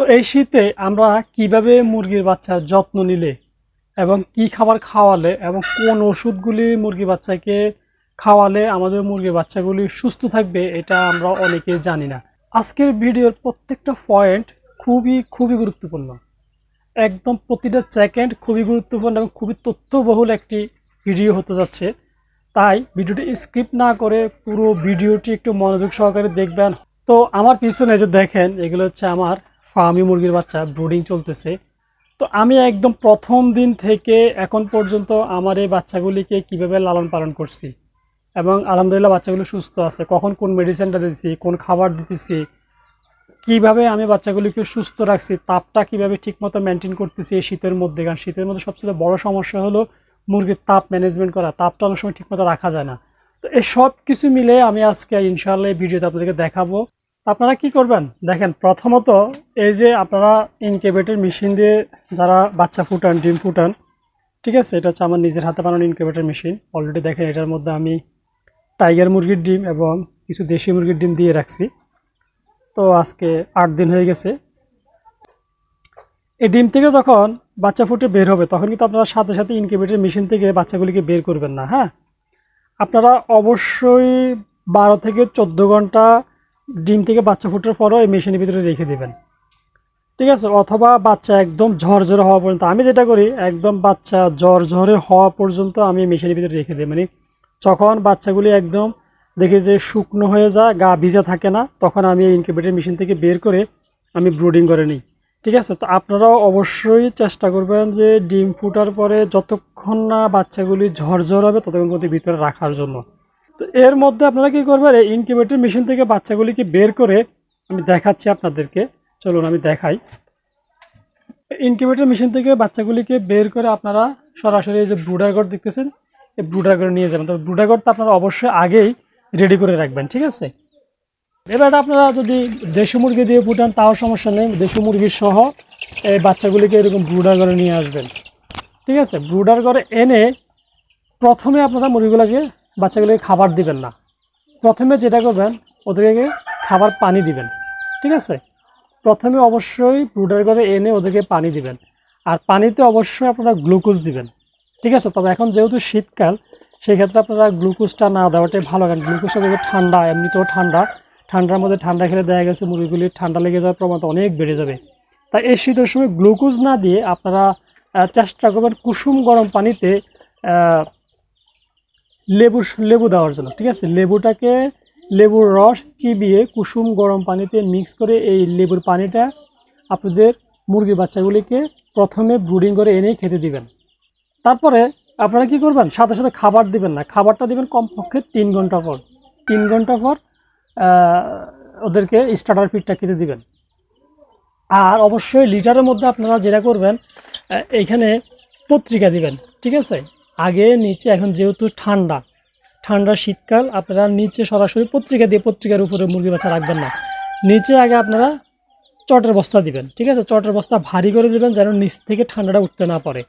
তো এই শীতে আমরা কীভাবে মুরগির বাচ্চার যত্ন নিলে এবং কি খাবার খাওয়ালে এবং কোন ওষুধগুলি মুরগি বাচ্চাকে খাওয়ালে আমাদের মুরগির বাচ্চাগুলি সুস্থ থাকবে, এটা আমরা অনেকেই জানি না। আজকের ভিডিওর প্রত্যেকটা পয়েন্ট খুবই খুবই গুরুত্বপূর্ণ। একদম প্রতিটা সেকেন্ড খুবই গুরুত্বপূর্ণ এবং খুবই তথ্যবহুল একটি ভিডিও হতে যাচ্ছে। তাই ভিডিওটি স্ক্রিপ্ট না করে পুরো ভিডিওটি একটু মনোযোগ সহকারে দেখবেন। তো আমার পিছনে যে দেখেন, এগুলো হচ্ছে আমার ফার্মি মুরগির বাচ্চা, ব্রুডিং চলতেছে। তো আমি একদম প্রথম দিন থেকে এখন পর্যন্ত আমার এই বাচ্চাগুলিকে কীভাবে লালন পালন করছি এবং আলহামদুলিল্লাহ বাচ্চাগুলো সুস্থ আছে, কখন কোন মেডিসিনটা দিতেছি, কোন খাবার দিতেছি, কীভাবে আমি বাচ্চাগুলিকে সুস্থ রাখছি, তাপটা কীভাবে ঠিকমতো মেনটেন করতেছি এই শীতের মধ্যে। কারণ শীতের মধ্যে সবচেয়ে বড় সমস্যা হলো মুরগির তাপ ম্যানেজমেন্ট করা, তাপটা অনেক সময় ঠিকমতো রাখা যায় না। তো এই সব কিছু মিলে আমি আজকে ইনশাআল্লাহ ভিডিওতে আপনাদেরকে দেখাবো। আপনারা কি করবেন? দেখেন, প্রথমত এই যে আপনারা ইনকেবেটর মেশিন দিয়ে যারা বাচ্চা ফুটান, ডিম ফুটান, ঠিক আছে? এটা হচ্ছে আমার নিজের হাতে বানানো ইনকেবেটর মেশিন অলরেডি দেখেন, এটার মধ্যে আমি টাইগার মুরগির ডিম এবং কিছু দেশি মুরগির ডিম দিয়ে রাখছি। তো আজকে আট দিন হয়ে গেছে। এই ডিম থেকে যখন বাচ্চা ফুটে বের হবে, তখন কিন্তু আপনারা সাথে সাথে ইনকিউবেটর মেশিন থেকে বাচ্চাগুলিকে বের করবেন না হ্যাঁ? আপনারা অবশ্যই বারো থেকে চোদ্দ ঘণ্টা ডিম থেকে বাচ্চা ফুটার পরও এই মেশিনের ভিতরে রেখে দেবেন। ঠিক আছে? অথবা বাচ্চা একদম ঝরঝরে হওয়া পর্যন্ত, আমি যেটা করি, একদম বাচ্চা জ্বর ঝরে হওয়া পর্যন্ত আমি মেশিনের ভিতরে রেখে দিই। মানে যখন বাচ্চাগুলি একদম দেখি যে শুকনো হয়ে যায়, গা ভিজা থাকে না, তখন আমি এই ইনকিউবেটর মেশিন থেকে বের করে আমি ব্রুডিং করে নিই। ঠিক আছে? তো আপনারাও অবশ্যই চেষ্টা করবেন যে ডিম ফুটার পরে যতক্ষণ না বাচ্চাগুলি ঝরঝর হবে, ততক্ষণ পর্যন্ত ভিতরে রাখার জন্য। তো এর মধ্যে আপনারা কি করবেন, এই ইনকিউবেটর মেশিন থেকে বাচ্চাগুলিকে বের করে আমি দেখাচ্ছি আপনাদেরকে। চলুন আমি দেখাই। ইনকিউবেটর মেশিন থেকে বাচ্চাগুলিকে বের করে আপনারা সরাসরি এই যে ব্রুডার ঘর দেখতেছেন, এই ব্রুডার ঘরে নিয়ে যাবেন। তবে ব্রুডার ঘরটা আপনারা অবশ্যই আগেই রেডি করে রাখবেন, ঠিক আছে? এবার আপনারা যদি দেশি মুরগি দিয়ে ফুটান তাও সমস্যা নেই। দেশি মুরগির সহ এই বাচ্চাগুলিকে এরকম ব্রুডার ঘরে নিয়ে আসবেন, ঠিক আছে? ব্রুডার ঘরে এনে প্রথমে আপনারা মুরগিগুলোকে বাচ্চাগুলোকে খাবার দিবেন না। প্রথমে যেটা করবেন, ওদেরকে খাবার পানি দিবেন, ঠিক আছে? প্রথমে অবশ্যই ব্রুডার ঘরে এনে ওদেরকে পানি দিবেন। আর পানিতে অবশ্যই আপনারা গ্লুকোজ দিবেন, ঠিক আছে? তবে এখন যেহেতু শীতকাল, সেক্ষেত্রে আপনারা গ্লুকোজটা না দেওয়াটাই ভালো, কারণ গ্লুকোজটা যদি ঠান্ডা, এমনিতেও ঠান্ডা। ঠান্ডার মধ্যে ঠান্ডা খেলে দেখা গেছে মুরগিগুলি ঠান্ডা লেগে যাওয়ার প্রবণতা অনেক বেড়ে যাবে। তাই এই শীতের সময় গ্লুকোজ না দিয়ে আপনারা চেষ্টা করবেন কুসুম গরম পানিতে আহ, লেবু দেওয়ার জন্য ঠিক আছে? লেবুটাকে লেবুর রস চিবিয়ে কুসুম গরম পানিতে মিক্স করে এই লেবুর পানিটা আপনাদের মুরগির বাচ্চাগুলিকে প্রথমে ব্রুডিং করে এনেই খেতে দিবেন। তারপরে আপনারা কি করবেন? সাথে সাথে খাবার দিবেন না। খাবারটা দিবেন কমপক্ষে তিন ঘণ্টা পর। তিন ঘণ্টা পর ওদেরকে স্টার্টার ফিডটা খেতে দিবেন। আর অবশ্যই লিটারের মধ্যে আপনারা যেটা করবেন এইখানে পত্রিকা দিবেন ঠিক আছে? আগে, নিচে, এখন যেহেতু ঠান্ডা। ঠান্ডা শীতকাল, আপনারা নিচে সরাসরি পত্রিকা দিয়ে পত্রিকার উপরে মুরগি বাচ্চা রাখবেন না। নিচে আগে আপনারা চটের বস্তা দিবেন, ঠিক আছে? চটের বস্তা ভারী করে দিবেন যেন নিচ থেকে ঠান্ডাটা উঠতে না পারে।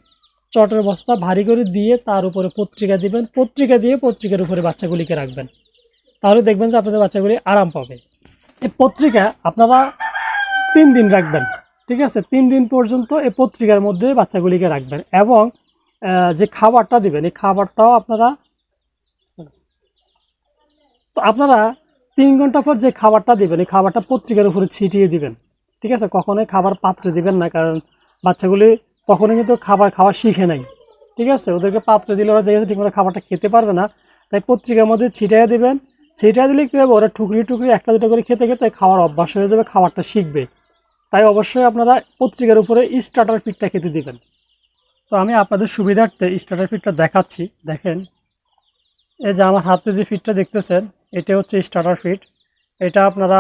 চটের বস্তা ভারী করে দিয়ে তার উপরে পত্রিকা দিবেন, পত্রিকা দিয়ে পত্রিকার উপরে বাচ্চাগুলিকে রাখবেন। তাহলে দেখবেন যে আপনাদের বাচ্চাগুলি আরাম পাবে। এই পত্রিকা আপনারা তিন দিন রাখবেন, ঠিক আছে? তিন দিন পর্যন্ত এই পত্রিকার মধ্যে বাচ্চাগুলিকে রাখবেন এবং যে খাবারটা দিবেন, এই খাবারটাও আপনারা তো আপনারা তিন ঘণ্টা পর যে খাবারটা দিবেন, এই খাবারটা পত্রিকার উপরে ছিটিয়ে দিবেন। ঠিক আছে? কখনোই খাবার পাত্রে দিবেন না, কারণ বাচ্চাগুলি তখনই কিন্তু খাবার খাওয়া শিখে নাই। ঠিক আছে? ওদেরকে পাত্রে দিলে ওরা যেহেতু ঠিকমতো খাবারটা খেতে পারবে না, তাই পত্রিকার মধ্যে ছিটিয়ে দিবেন। ছিটিয়ে দিলে কী হবে? ওরা টুকরি টুকরি একটা দুটো করে খেতে খেতে খাওয়ার অভ্যাস হয়ে যাবে, খাবারটা শিখবে। তাই অবশ্যই আপনারা পত্রিকার উপরে স্টার্টার ফিডটা খেতে দিবেন। তো আমি আপনাদের সুবিধার্থে স্টার্টার ফিডটা দেখাচ্ছি, দেখেন। এই যে আমার হাতে যে ফিডটা দেখতেছেন এটা হচ্ছে স্টার্টার ফিড এটা আপনারা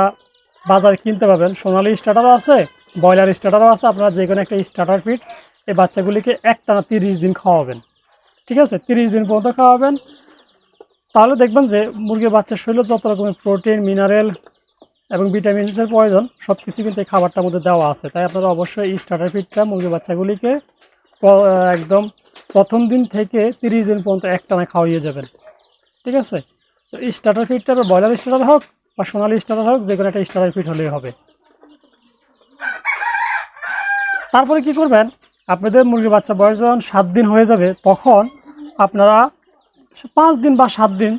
বাজারে কিনতে পাবেন। সোনালি স্টার্টারও আছে, ব্রয়লার স্টার্টারও আছে, আপনারা যে কোনো একটা স্টার্টার ফিড এই বাচ্চাগুলিকে একটানা তিরিশ দিন খাওয়াবেন। ঠিক আছে? তিরিশ দিন পর্যন্ত খাওয়াবেন। তাহলে দেখবেন যে মুরগির বাচ্চার শরীরে যত রকমের প্রোটিন মিনারেল এবং ভিটামিনসের প্রয়োজন সব কিছু কিন্তু এই খাবারটার মধ্যে দেওয়া আছে। তাই আপনারা অবশ্যই স্টার্টার ফিডটা মুরগির বাচ্চাগুলিকে একদম প্রথম দিন থেকে তিরিশ দিন পর্যন্ত একটানা খাওয়াইয়ে যাবেন। ঠিক আছে? তো স্টার্টার ফিডটা ব্রয়লার স্টার্টার হোক বা সোনালি স্টার্টার হোক যে কোনো একটা স্টার্টার ফিড হলেই হবে। তারপরে কি করবেন? আপনাদের মুরগির বাচ্চা বয়স যখন সাত দিন হয়ে যাবে, তখন আপনারা পাঁচ দিন বা সাত দিন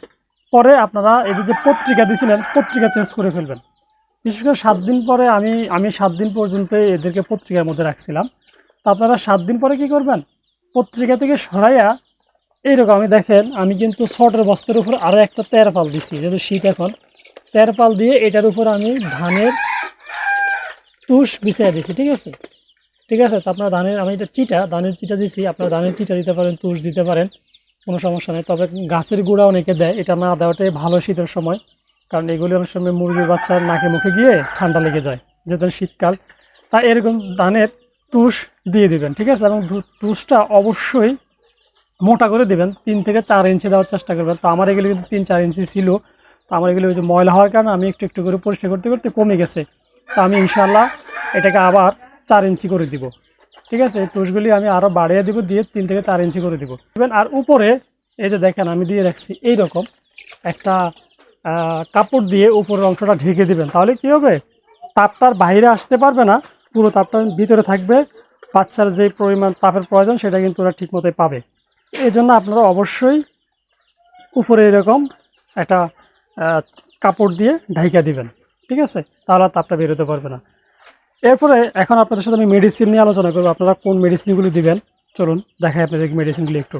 পরে আপনারা এই যে পত্রিকা দিয়েছিলেন পত্রিকা চেঞ্জ করে ফেলবেন। বিশেষ করে সাত দিন পরে আমি আমি সাত দিন পর্যন্ত এদেরকে পত্রিকার মধ্যে রাখছিলাম। তো আপনারা সাত দিন পরে কি করবেন? পত্রিকা থেকে সরাইয়া এইরকম আমি দেখেন, আমি কিন্তু শর্টের বস্তার উপর আরও একটা তেরপাল দিছি, যেহেতু শীত এখন। তেরপাল দিয়ে এটার উপর আমি ধানের তুষ বিছিয়ে দিছি, ঠিক আছে? ঠিক আছে, তো আপনার ধানের, আমি এটা চিটা, ধানের চিটা দিছি, আপনার ধানের চিটা দিতে পারেন, তুষ দিতে পারেন, কোনো সমস্যা নেই। তবে গাছের গুঁড়া অনেকে দেয়, এটা না দেওয়াটাই ভালো শীতের সময়, কারণ এগুলি অনেক সময় মুরগির বাচ্চার নাকে মুখে গিয়ে ঠান্ডা লেগে যায়, যেহেতু শীতকাল। তা এরকম ধানের তুষ দিয়ে দেবেন, ঠিক আছে? এবং তুষটা অবশ্যই মোটা করে দেবেন। তিন থেকে চার ইঞ্চি দেওয়ার চেষ্টা করবেন। তো আমার এগুলো কিন্তু তিন চার ইঞ্চি ছিল। তো আমার এগুলো ওই যে ময়লা হওয়ার কারণে আমি একটু একটু করে পরিষ্কার করতে করতে কমে গেছে। তো আমি ইনশাল্লাহ এটাকে আবার চার ইঞ্চি করে দিব। ঠিক আছে? তুষগুলি আমি আরও বাড়িয়ে দিব, দিয়ে তিন থেকে চার ইঞ্চি করে দিব। আর উপরে এই যে দেখেন, আমি দিয়ে রাখছি এই রকম একটা কাপড় দিয়ে উপরের অংশটা ঢেকে দিবেন। তাহলে কি হবে? তাপটার বাইরে আসতে পারবে না। পুরো তাপটা ভিতরে থাকবে। বাচ্চার যে পরিমাণ তাপের প্রয়োজন, সেটা কিন্তু ওরা ঠিক মতোই পাবে। এই জন্য আপনারা অবশ্যই উপরে এরকম একটা কাপড় দিয়ে ঢাইকা দিবেন। ঠিক আছে? তাহলে তাপটা বেরোতে পারবে না। এরপরে এখন আপনাদের সাথে আমি মেডিসিন নিয়ে আলোচনা করব। আপনারা কোন মেডিসিনগুলি দিবেন? চলুন, দেখাই আপনাদের মেডিসিনগুলি একটু।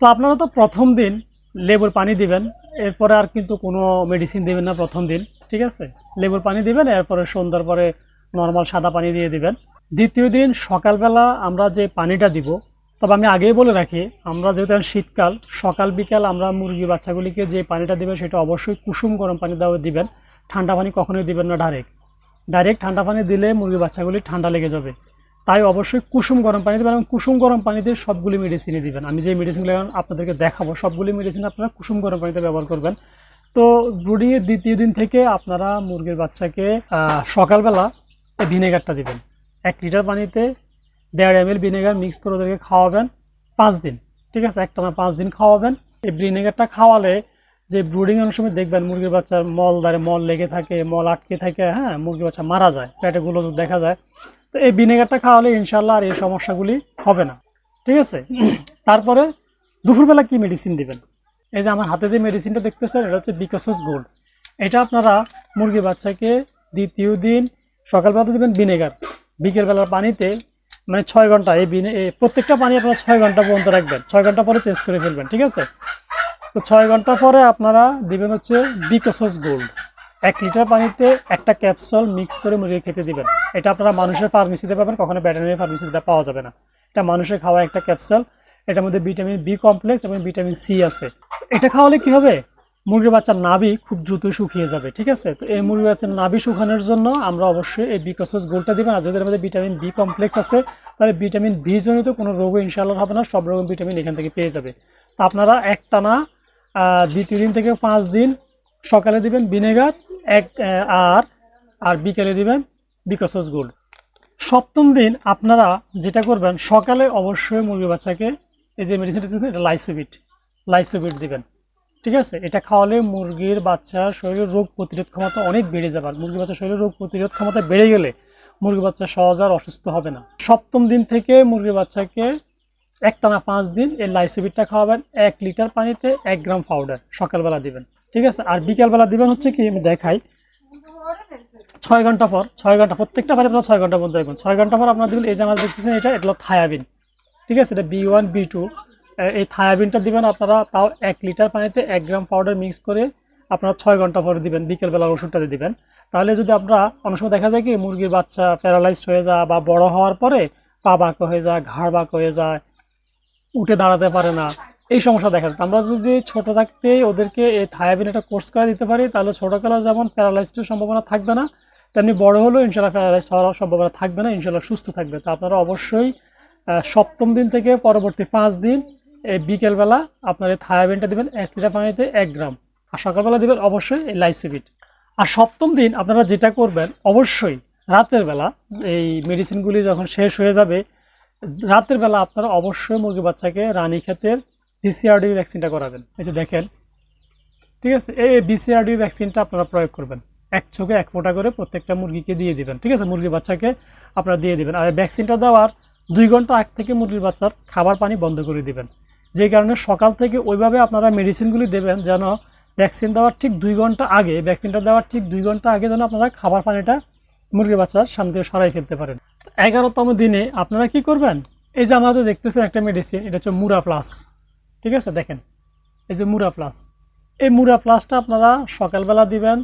তো আপনারা তো প্রথম দিন লেবুর পানি দিবেন, এরপরে আর কিন্তু কোনো মেডিসিন দিবেন না প্রথম দিন। ঠিক আছে? লেবুর পানি দিবেন, এরপরে সন্ধ্যার পরে নর্মাল সাদা পানি দিয়ে দিবেন। দ্বিতীয় দিন সকালবেলা আমরা যে পানিটা দিব, তবে আমি আগেই বলে রাখি, আমরা যেহেতু শীতকাল, সকাল বিকাল আমরা মুরগি বাচ্চাগুলিকে যে পানিটা দিবেন সেটা অবশ্যই কুসুম গরম পানি দেওয়া দিবেন। ঠান্ডা পানি কখনোই দিবেন না ডাইরেক্ট ডাইরেক্ট ঠান্ডা পানি দিলে মুরগি বাচ্চাগুলি ঠান্ডা লেগে যাবে। তাই অবশ্যই কুসুম গরম পানি দেবেন এবং কুসুম গরম পানিতে সবগুলি মেডিসিনই দিবেন। আমি যে মেডিসিনগুলো আপনাদেরকে দেখাবো, সবগুলি মেডিসিন আপনারা কুসুম গরম পানিতে ব্যবহার করবেন। তো ব্রুডিংয়ের দ্বিতীয় দিন থেকে আপনারা মুরগির বাচ্চাকে সকালবেলা ভিনেগারটা দিবেন। এক লিটার পানিতে দেড় এম এল ভিনেগার মিক্স করে ওদেরকে খাওয়াবেন পাঁচ দিন। ঠিক আছে? একটা না পাঁচ দিন খাওয়াবেন। এই ভিনেগারটা খাওয়ালে যে ব্রুডিং এর সময় দেখবেন মুরগির বাচ্চার মল দ্বারে মল লেগে থাকে, মল আটকে থাকে হ্যাঁ? মুরগির বাচ্চা মারা যায়, পেটে গুলো দেখা যায়। তো এই ভিনেগারটা খাওয়ালে ইনশাল্লাহ আর এই সমস্যাগুলি হবে না। ঠিক আছে? তারপরে দুপুরবেলা কি মেডিসিন দিবেন? এই যে আমার হাতে যে মেডিসিনটা দেখতেছেন, এটা হচ্ছে বিকসস গোল্ড এটা আপনারা মুরগি বাচ্চাকে দ্বিতীয় দিন সকালবেলা দেবেন ভিনেগার, বিকেলবেলার পানিতে মানে ছয় ঘণ্টা, এই বিনে প্রত্যেকটা পানি আপনারা ছয় ঘণ্টা পর্যন্ত রাখবেন। ছয় ঘণ্টা পরে চেঞ্জ করে ফেলবেন, ঠিক আছে? তো ছয় ঘণ্টা পরে আপনারা দিবেন হচ্ছে বিকসস গোল্ড। এক লিটার পানিতে একটা ক্যাপসুল মিক্স করে মুরগি খেতে দিবেন। এটা আপনারা মানুষের ফার্মেসিতে পাবেন, কখনো ব্যাটারি ফার্মেসিতে পাওয়া যাবে না। এটা মানুষের খাওয়া একটা ক্যাপসুল, এটার মধ্যে ভিটামিন বি কমপ্লেক্স এবং ভিটামিন সি আছে। এটা খাওয়ালে কি হবে? মুরগির বাচ্চার নাভি খুব দ্রুত শুকিয়ে যাবে, ঠিক আছে? তো এই মুরগির বাচ্চার নাভি শুকানোর জন্য আমরা অবশ্যই এই বিকসস গোলটা দিবেন আর যাদের মধ্যে ভিটামিন বি কমপ্লেক্স আছে তাহলে ভিটামিন বি জনিত কোনো রোগও ইনশাআল্লাহ হবে না, সব রকম ভিটামিন এখান থেকে পেয়ে যাবে। তো আপনারা একটানা দ্বিতীয় দিন থেকে পাঁচ দিন সকালে দিবেন ভিনেগার, এক আর আর বিকেলে দিবেন বিকসস গোল্ড সপ্তম দিন আপনারা যেটা করবেন, সকালে অবশ্যই মুরগি বাচ্চাকে এই যে মেডিসিনটা দিচ্ছেন এটা লাইসোবিট লাইসোবিট দিবেন। ঠিক আছে? এটা খাওয়ালে মুরগির বাচ্চার শরীরের রোগ প্রতিরোধ ক্ষমতা অনেক বেড়ে যাবে। আর মুরগির বাচ্চার শরীরের রোগ প্রতিরোধ ক্ষমতা বেড়ে গেলে মুরগি বাচ্চা সহজ আর অসুস্থ হবে না। সপ্তম দিন থেকে মুরগির বাচ্চাকে একটানা পাঁচ দিন এই লাইসোবিটটা খাওয়াবেন, এক লিটার পানিতে এক গ্রাম পাউডার সকালবেলা দিবেন। ঠিক আছে? আর বিকালবেলা দিবেন হচ্ছে কি, আমি দেখাই। ছয় ঘণ্টা পর, ছয় ঘণ্টা, প্রত্যেকটা পানি আপনার ছয় ঘণ্টা মধ্যে দেখবেন ছয় ঘণ্টা পর আপনার দিবেন এই যে আমার দেখতেছেন এটা হলো থায়াবিন। ঠিক আছে? এটা বি ওয়ান বি টু এই থায়াবিনটা দিবেন আপনারা, তাও এক লিটার পানিতে এক গ্রাম পাউডার মিক্স করে আপনারা ছয় ঘণ্টা পরে দিবেন বিকেলবেলা ওষুধটাতে দিবেন। তাহলে যদি আপনারা, অনেক সময় দেখা যায় কি, মুরগির বাচ্চা প্যারালাইজড হয়ে যায় বা বড় হওয়ার পরে পা বাঁকা হয়ে যায়, ঘাড় বাঁকা হয়ে যায়, উঠে দাঁড়াতে পারে না, এই সমস্যা দেখা যায়। আমরা যদি ছোট থাকতে ওদেরকে এই থায়াবিন একটা কোর্স করে দিতে পারি, তাহলে ছোটোকালে যেমন প্যারালাইজডের সম্ভাবনা থাকবে না, তেমনি বড় হলেও ইনশাল্লাহ প্যারালাইজ হওয়ার সম্ভাবনা থাকবে না ইনশাল্লাহ সুস্থ থাকবে। তো আপনারা অবশ্যই সপ্তম দিন থেকে পরবর্তী পাঁচ দিন এই বিকেলবেলা আপনার এই থায়াবিনটা দিবেন এক লিটার পানিতে এক গ্রাম আর সকালবেলা দিবেন অবশ্যই এই লাইসিবিট আর সপ্তম দিন আপনারা যেটা করবেন, অবশ্যই রাতের বেলা এই মেডিসিনগুলি যখন শেষ হয়ে যাবে, রাতের বেলা আপনারা অবশ্যই মুরগি বাচ্চাকে রানী ক্ষেতের বিসিআরডি ভ্যাকসিনটা করাবেন। এই যে দেখেন, ঠিক আছে? এই বিসিআরডি ভ্যাকসিনটা আপনারা প্রয়োগ করবেন। এক চোখে এক ফোঁটা করে প্রত্যেকটা মুরগিকে দিয়ে দিবেন, ঠিক আছে? মুরগির বাচ্চাকে আপনারা দিয়ে দিবেন। আর ভ্যাকসিনটা দেওয়ার দুই ঘণ্টা আগ থেকে মুরগির বাচ্চার খাবার পানি বন্ধ করে দিবেন। যে কারণে সকাল থেকে ওইভাবে আপনারা মেডিসিনগুলি দেবেন যেন ভ্যাকসিন দেওয়ার ঠিক দুই ঘণ্টা আগে ভ্যাকসিনটা দেওয়ার ঠিক দুই ঘণ্টা আগে যেন আপনারা খাবার পানিটা মুরগির বাচ্চার সামনে সরাই ফেলতে পারেন। এগারোতম দিনে আপনারা কি করবেন? এই যে আমাদের দেখতেছেন একটা মেডিসিন এটা হচ্ছে মুরা প্লাস ঠিক আছে? দেখেন, এই যে মুরা প্লাস এই মুরা প্লাসটা আপনারা সকালবেলা দিবেন,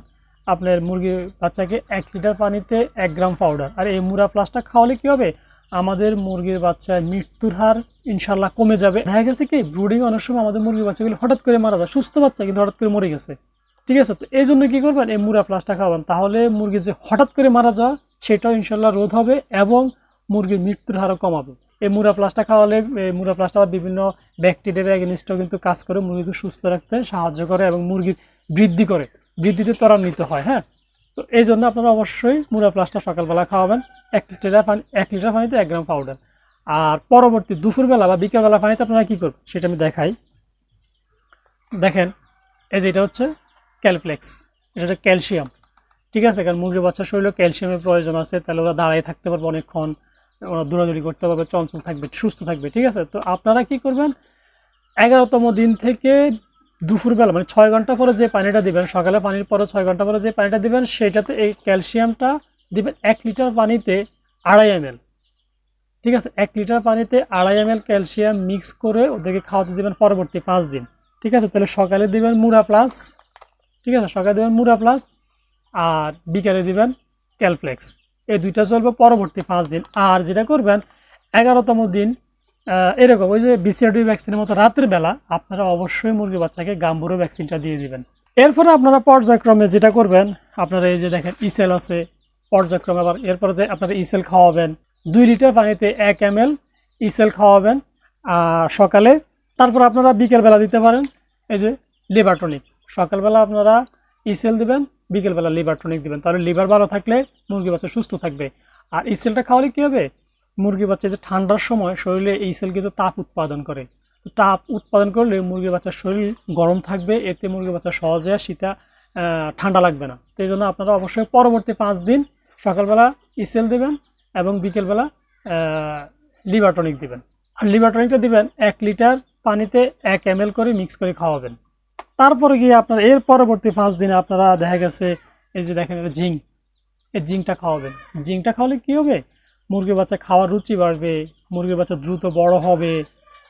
আপনার মুরগির বাচ্চাকে এক লিটার পানিতে এক গ্রাম পাউডার আর এই মুরা প্লাসটা খাওয়ালে কী হবে? আমাদের মুরগির বাচ্চার মৃত্যুর হার ইনশাল্লাহ কমে যাবে। দেখা গেছে কি ব্রুডিং অনেক সময় আমাদের মুরগির বাচ্চাগুলো হঠাৎ করে মারা যায়, সুস্থ বাচ্চা কিন্তু হঠাৎ করে মরে গেছে। ঠিক আছে, তো এই জন্য কী করবেন? এই মুরা প্লাসটা খাওয়াবেন। তাহলে মুরগির যে হঠাৎ করে মারা যাওয়া সেটাও ইনশাল্লাহ রোধ হবে এবং মুরগির মৃত্যুর হারও কমাবে। এই মুরা প্লাসটা খাওয়ালে মুরা প্লাসটা বিভিন্ন ব্যাকটেরিয়ার এগেনিস্টও কিন্তু কাজ করে, মুরগিকে সুস্থ রাখতে সাহায্য করে এবং মুরগির বৃদ্ধি করে। বৃদ্ধিতে ত্বরান্বিত হয় হ্যাঁ? তো এই জন্য আপনারা অবশ্যই মুরা প্লাসটা সকালবেলা খাওয়াবেন। এক লিটার পানি, এক লিটার পানিতে এক গ্রাম পাউডার আর পরবর্তী দুপুরবেলা বা বিকেলবেলা পানিতে আপনারা কী করবেন? সেটা আমি দেখাই। দেখেন, এই যে এটা হচ্ছে ক্যালপ্লেক্স এটা হচ্ছে ক্যালসিয়াম ঠিক আছে? কারণ মুরগির বাচ্চার শরীরে ক্যালসিয়ামের প্রয়োজন আছে। তাহলে ওরা দাঁড়ায় থাকতে পারবে অনেকক্ষণ। ওরা দৌড়াদৌড়ি করতে পারবে, চঞ্চল থাকবে, সুস্থ থাকবে। ঠিক আছে? তো আপনারা কি করবেন? এগারোতম দিন থেকে দুপুরবেলা মানে ছয় ঘণ্টা পরে যে পানিটা দিবেন, সকালে পানির পরে ছয় ঘণ্টা পরে যে পানিটা দিবেন, সেটাতে এই ক্যালসিয়ামটা দিবেন এক লিটার পানিতে আড়াই এম ঠিক আছে? এক লিটার পানিতে আড়াই এম ক্যালসিয়াম মিক্স করে ওদেরকে খাওয়াতে দিবেন পরবর্তী পাঁচ দিন। ঠিক আছে? তাহলে সকালে দিবেন মুরা প্লাস, ঠিক আছে? সকালে দিবেন মুরা প্লাস আর বিকালে দিবেন ক্যালফ্লেক্স। এই দুইটা চলবে পরবর্তী পাঁচ দিন। আর যেটা করবেন, এগারোতম দিন এরকম ওই যে বিসিআরটি ভ্যাকসিনের মতো রাতের বেলা আপনারা অবশ্যই মুরগি বাচ্চাকে গাম্বুরো ভ্যাকসিনটা দিয়ে দিবেন। এরপরে আপনারা পর্যায়ক্রমে যেটা করবেন, আপনারা এই যে দেখেন, ইসেল আছে পর্যায়ক্রমে আবার এরপরে যে আপনারা ইসেল খাওয়াবেন, দুই লিটার পানিতে এক এম এল ইসেল খাওয়াবেন সকালে। তারপর আপনারা বিকেলবেলা দিতে পারেন, এই যে লিভার টনিক। সকালবেলা আপনারা ইসেল দিবেন, বিকেলবেলা লিভার টনিক দিবেন। তাহলে লিভার ভালো থাকলে মুরগি বাচ্চা সুস্থ থাকবে। আর ইসেলটা খাওয়ালে কী হবে? মুরগি বাচ্চা যে ঠান্ডার সময় শরীরে এই সেল কিন্তু তাপ উৎপাদন করে। তাপ উৎপাদন করলে মুরগি বাচ্চার শরীর গরম থাকবে, এতে মুরগি বাচ্চা সহজে শীতা ঠান্ডা লাগবে না। তো এই জন্য আপনারা অবশ্যই পরবর্তী পাঁচ দিন সকালবেলা ইসেল দেবেন এবং বিকেলবেলা লিভার টনিক দিবেন। আর লিভার টনিকটা দিবেন এক লিটার পানিতে এক এম করে মিক্স করে খাওয়াবেন। তারপরে গিয়ে আপনার এর পরবর্তী পাঁচ দিনে আপনারা দেখা গেছে, এই যে দেখেন জিঙ্ক এই জিঙ্কটা খাওয়াবেন। জিঙ্কটা খাওয়ালে কী হবে? মুরগির বাচ্চা খাওয়ার রুচি বাড়বে, মুরগির বাচ্চা দ্রুত বড় হবে,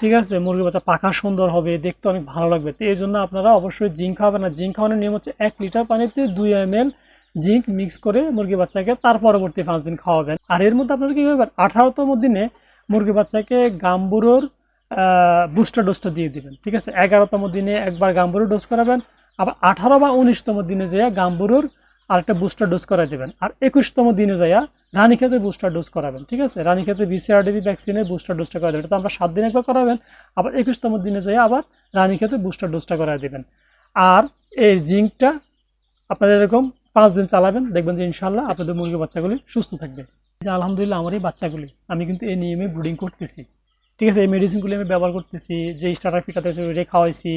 ঠিক আছে? মুরগির বাচ্চা পাকা সুন্দর হবে, দেখতে অনেক ভালো লাগবে। তো এই জন্য আপনারা অবশ্যই জিঙ্ক খাওয়াবেন। না জিঙ্ক খাওয়ানোর নিয়ম হচ্ছে এক লিটার পানিতে দুই এম জিঙ্ক মিক্স করে মুরগি বাচ্চাকে তার পরবর্তী পাঁচ দিন খাওয়াবেন। আর এর মধ্যে আপনারা কী করবেন? আঠারোতম দিনে মুরগি বাচ্চাকে গাম্বুরোর বুস্টার ডোজটা দিয়ে দিবেন, ঠিক আছে? এগারোতম দিনে একবার গাম্বুরোর ডোজ করাবেন, আবার আঠারো বা উনিশতম দিনে যাইয়া গাম্বুরোর আরেকটা বুস্টার ডোজ করাই দেবেন, আর একুশতম দিনে যাইয়া রানীক্ষেতে বুস্টার ডোজ করাবেন, ঠিক আছে? রানীক্ষেতে বিসিআরডিবি ভ্যাকসিনের বুস্টার ডোজটা করা দেবেন, এটা তো আমরা সাত দিন একবার করাবেন, আবার একুশতম দিনে যাইয়া আবার রানীক্ষেতে বুস্টার ডোজটা করাই দেবেন। আর এই জিঙ্কটা আপনারা এরকম পাঁচ দিন চালাবেন, দেখবেন যে ইনশাল্লাহ আপনাদের মুরগি বাচ্চাগুলি সুস্থ থাকবে। যে আলহামদুলিল্লাহ আমার এই বাচ্চাগুলি, আমি কিন্তু এই নিয়মে ব্রুডিং করতেছি। ঠিক আছে, এই মেডিসিনগুলি আমি ব্যবহার করতেছি, যে স্টার্টার ফিটাতে ওইটাই খাওয়াইছি।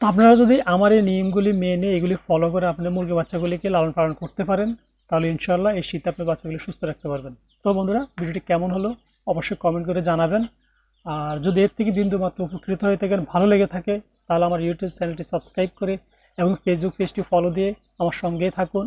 তো আপনারা যদি আমার এই নিয়মগুলি মেনে এগুলি ফলো করে আপনার মুরগি বাচ্চাগুলিকে লালন পালন করতে পারেন, তাহলে ইনশাল্লাহ এই শীতে আপনার বাচ্চাগুলি সুস্থ রাখতে পারবেন। তো বন্ধুরা, ভিডিওটি কেমন হলো অবশ্যই কমেন্ট করে জানাবেন। আর যদি এর থেকে বিন্দু মাত্র উপকৃত হয়ে থাকেন, ভালো লেগে থাকে, তাহলে আমার ইউটিউব চ্যানেলটি সাবস্ক্রাইব করে এবং ফেসবুক পেজটি ফলো দিয়ে আমার সঙ্গেই থাকুন।